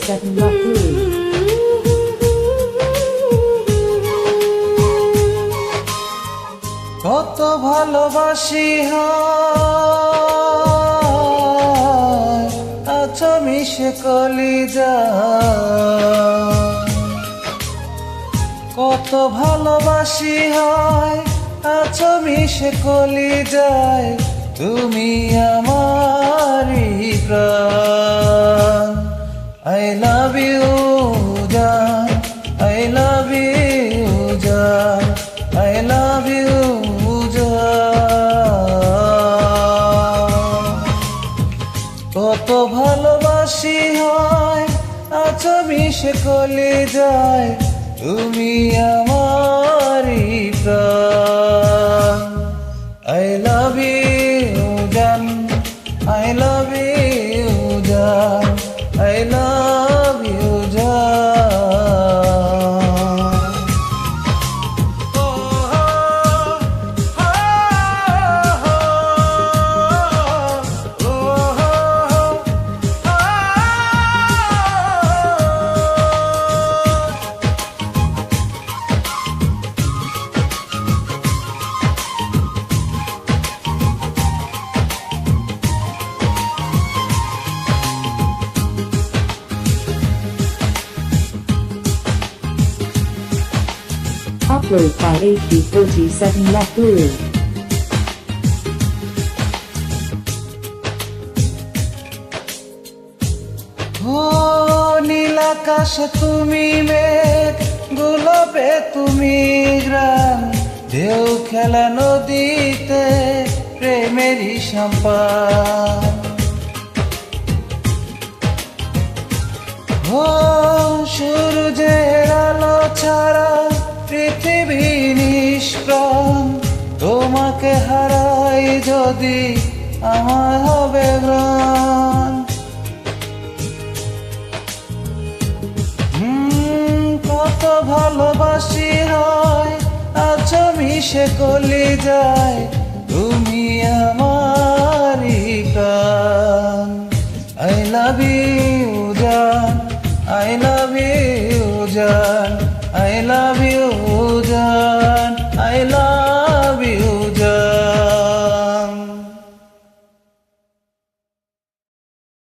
Guru. কত ভালোবাসি আছো মিশে কলিজা কত ভালোবাসি হয় আছো মিশে কলিজায় তুমি আমারই ভালোবাসি হয় আছো মিশে কলে যায় তুমি আমারই Upload by AP47 Love Guru. ও নীল আকাশে, তুমি মেঘ, গোলাপে তুমি গ্রাম, ঢেউ খেলা নদীতে প্রেমেরই সম্পান ও তোমাকে হারাই যদি আমার হবে প্রাণ। কত ভালোবাসি হয় আছো মিশে কলি যায় তুমি প্রাণ। আই লাভ ইউ জান আই লাভ ইউ জান আই লাভ ইউ জান আই লাভ